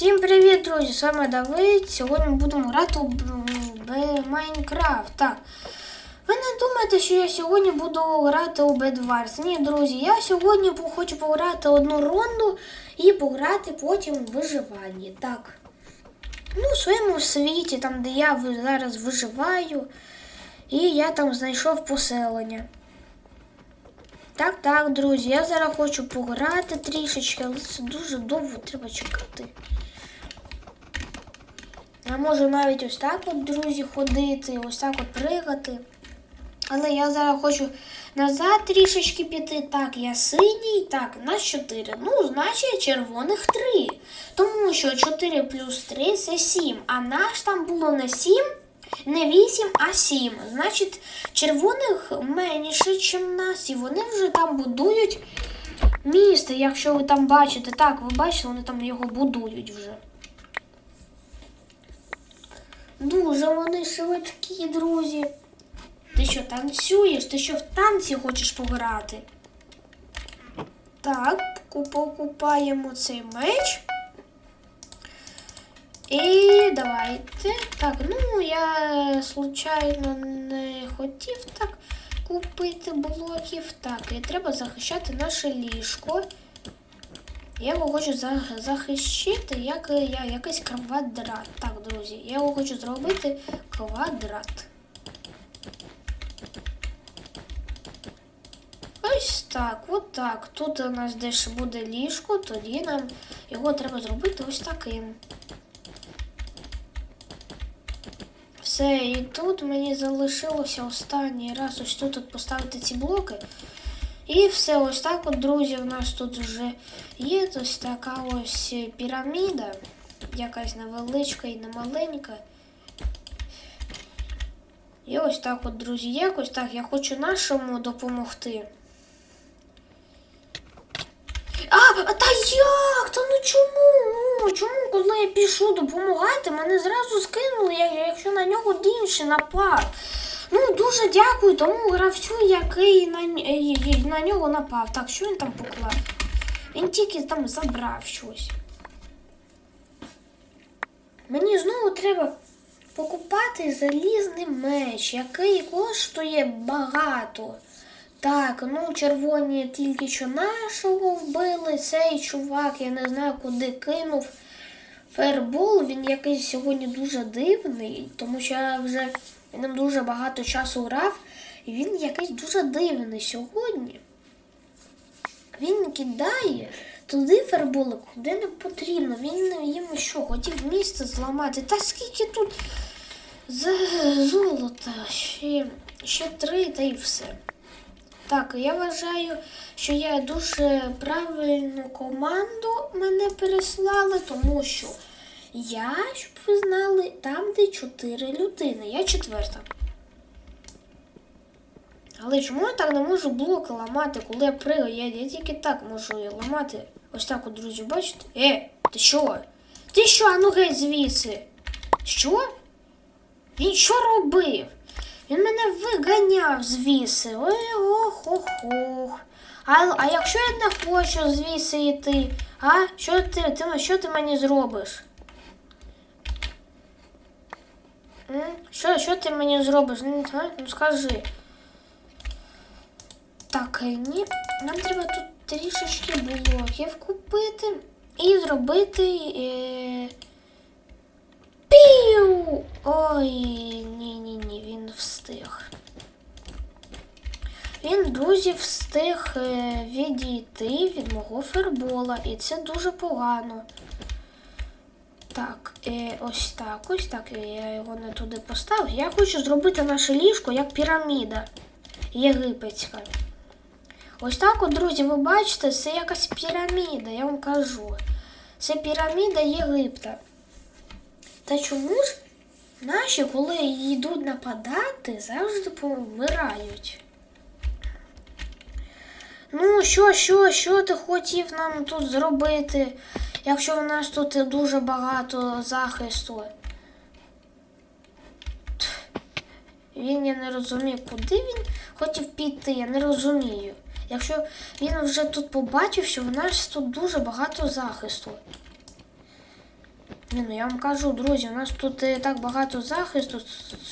Всім привіт, друзі! З вами Давид. Сьогодні будемо грати у Майнкрафт. Так. Ви не думаєте, що я сьогодні буду грати у Бедварс? Ні, друзі, я сьогодні хочу пограти одну ронду і пограти потім в виживанні. Так. Ну, в своєму світі, там, де я зараз виживаю, і я там знайшов поселення. Так, так, друзі, я зараз хочу пограти трішечки, але це дуже довго треба чекати. Я можу навіть ось так от, друзі, ходити, ось так от пригати. Але я зараз хочу назад трішечки піти. Так, я синій, так, нас 4. Ну, значить, червоних 3. Тому що 4 плюс 3 це 7. А наш там було не 7, не 8, а 7. Значить, червоних менше, ніж нас. І вони вже там будують місто. Якщо ви там бачите, так, ви бачите, вони там його будують вже. Дуже вони швидкі, друзі. Ти що, танцюєш? Ти що в танці хочеш пограти? Так, покупаємо цей меч. І давайте. Так, ну я случайно не хотів так купити блоків. Так, і треба захищати наше ліжко. Я його хочу захищити як я, якийсь квадрат. Так, друзі, я його хочу зробити квадрат. Ось так, от так. Тут у нас десь буде ліжко, тоді нам його треба зробити ось таким. Все, і тут мені залишилося останній раз ось тут от поставити ці блоки. І все, ось так от, друзі, у нас тут вже є ось така ось піраміда, якась невеличка і немаленька. І ось так от, друзі, якось так, я хочу нашому допомогти. А, та як? Та ну чому? Ну, Чому, коли я пішов допомагати, мене зразу скинули, якщо на нього інший напав. Ну, дуже дякую тому гравцю, який на, е, на нього напав. Так, що він там поклав? Він тільки там забрав щось. Мені знову треба покупати залізний меч, який коштує багато. Так, ну червоні тільки що нашого вбили. Цей чувак, я не знаю, куди кинув. Фербол, він якийсь сьогодні дуже дивний, тому що я вже ним дуже багато часу грав, і він якийсь дуже дивний сьогодні. Він кидає туди ферболи, куди не потрібно. Він їм що, хотів місце зламати. Та скільки тут золота? Ще, ще три, та й все. Так, я вважаю, що я дуже правильну команду мене переслали, тому що я, щоб ви знали, там, де чотири людини. Я четверта. Але чому я так не можу блоки ламати, коли я пригаю? Я, я тільки так можу її ламати. Ось так от, друзі, бачите? Е, ти що? Ти що, а ну геть звідси? Що? Він що робив? Він мене виганяв звідси. Ой, ох, ох, ох. А, а якщо я не хочу звідси йти, а? Що ти, ти, що ти мені зробиш? Що, що ти мені зробиш? Ну, ну скажи. Так, е, ні. Нам треба тут трішечки блоків купити і зробити. Е... Піу! Ой, ні, ні, ні, він встиг. Він, друзі, встиг е, відійти від мого фербола, і це дуже погано. Так, е, ось так, ось так. е, Я його не туди поставив. Я хочу зробити наше ліжко як піраміда єгипетська. Ось так, от, друзі, ви бачите, це якась піраміда, я вам кажу. Це піраміда Єгипта. Та чому ж наші, коли йдуть нападати, завжди помирають? Ну, що, що, що ти хотів нам тут зробити, якщо в нас тут дуже багато захисту? Він я не розумію, куди він хотів піти, я не розумію. Якщо він вже тут побачив, що в нас тут дуже багато захисту. Ні, ну я вам кажу, друзі, у нас тут е, так багато захисту,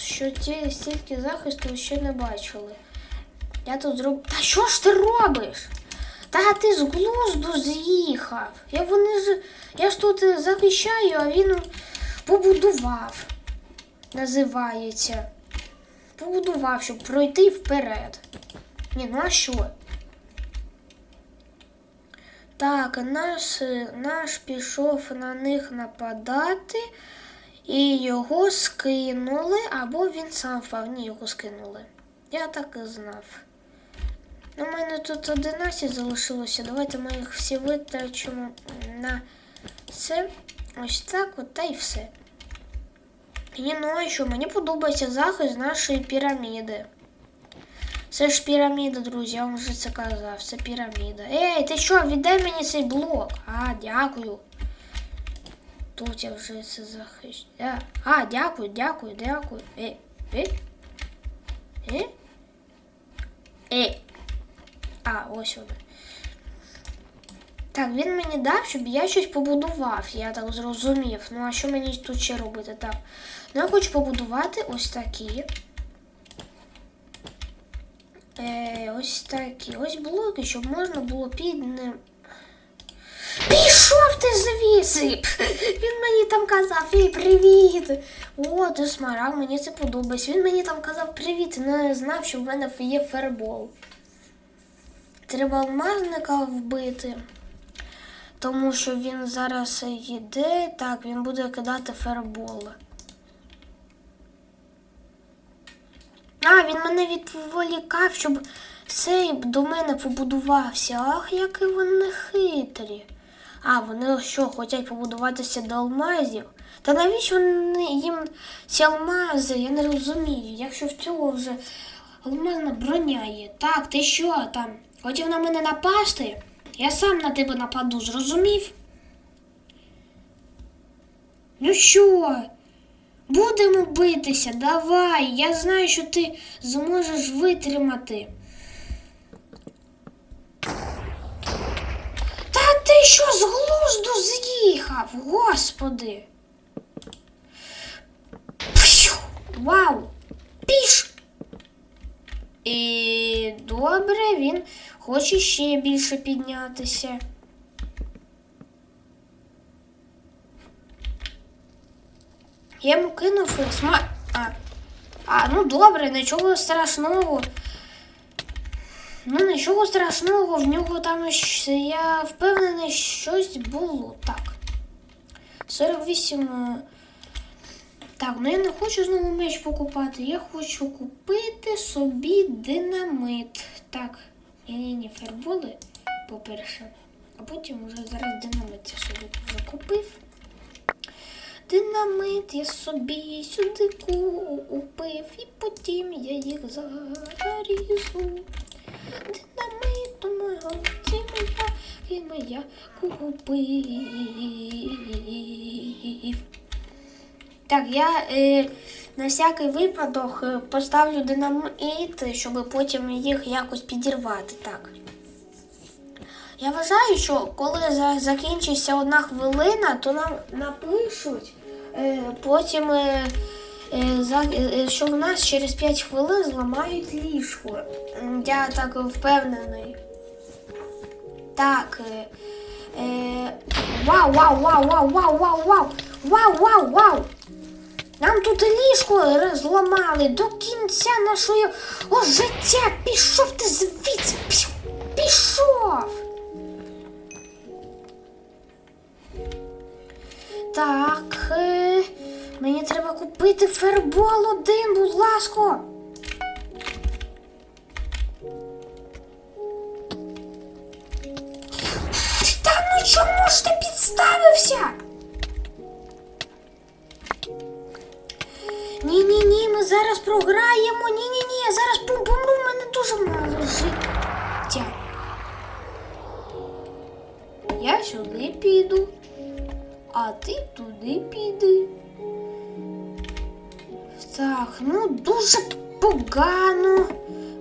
що ті стільки захисту ще не бачили. Я тут зроб... Та що ж ти робиш? Та ти з глузду з'їхав. Я вони ж. Я ж тут захищаю, а він побудував. Називається. Побудував, щоб пройти вперед. Ні, ну а що? Так, наш, наш пішов на них нападати, і його скинули, або він сам впав. Ні, його скинули. Я так і знав. У мене тут 11 залишилося. Давайте ми їх всі витрачимо на це. Ось так, от та й все. І ну а що, мені подобається захист нашої піраміди. Це ж піраміда, друзі, я вам вже це казав. Це піраміда. Ей, ти що, віддай мені цей блок? А, дякую. Тут я вже це захищаю. А, дякую, дякую, дякую. Ей, ей. Ей? Ей. А, ось воно. Так, він мені дав, щоб я щось побудував, я так зрозумів. Ну, а що мені тут ще робити? Так. Ну, я хочу побудувати ось такі. Е, ось такі. Ось блоки, щоб можна було під ним. Пішов ти звідси! Він мені там казав, ей, привіт! О, ти смарав, мені це подобається. Він мені там казав привіт, не знав, що в мене є фербол. Треба алмазника вбити. Тому що він зараз йде. Так, він буде кидати ферболи. А, він мене відволікав, щоб цей до мене побудувався. Ах, які вони хитрі. А, вони що, хочуть побудуватися до алмазів? Та навіщо вони їм ці алмази? Я не розумію. Якщо в цього вже алмазна броня є. Так, ти що там? Хотів на мене напасти? Я сам на тебе нападу, зрозумів? Ну що? Будемо битися, давай. Я знаю, що ти зможеш витримати. Та ти що з глузду з'їхав, господи. Пфю, Вау! Піш! І добре, він хоче ще більше піднятися. Я йому кинув сма. А, а, ну добре, нічого страшного. Ну, нічого страшного, в нього там я впевнений, щось було. Так. 48. е, Так, ну я не хочу знову меч покупати. Я хочу купити собі динамит. Так, ні, ні, ні, ферболи, по-перше. А потім вже зараз динамит я собі вже купив. Динамит я собі сюди купив, і потім я їх зарізу. Динамиту мого цими якими я купив. Так, я е, на всякий випадок е, поставлю динамит, щоб потім їх якось підірвати. Так. Я вважаю, що коли закінчиться одна хвилина, то нам напишуть е, потім, е, що в нас через 5 хвилин зламають ліжко. Я так впевнений. Так. Вау, вау, вау, вау, вау, вау, вау, вау, вау, вау. Нам тут ліжко зламали до кінця нашої о, життя. Пішов ти звідси. Пішов. Так, е, мені треба купити фербол один, будь ласка. Та ну чому ж ти підставився? Зараз програємо. Ні, ні, ні, я зараз пом- помру, в мене дуже мало життя. Я сюди піду, а ти туди піди. Так, ну дуже погано.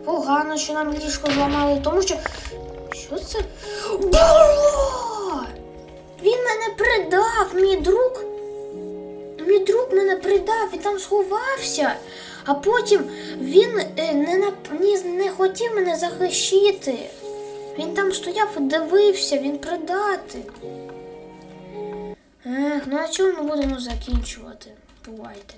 Погано, що нам ліжко зламали, тому що. Що це було? Він мене предав, мій друг мій мене придав і там сховався, а потім він не не, не хотів мене захищити. Він там стояв і дивився, він придати. Ех, ну а чому ми будемо закінчувати? Бувайте.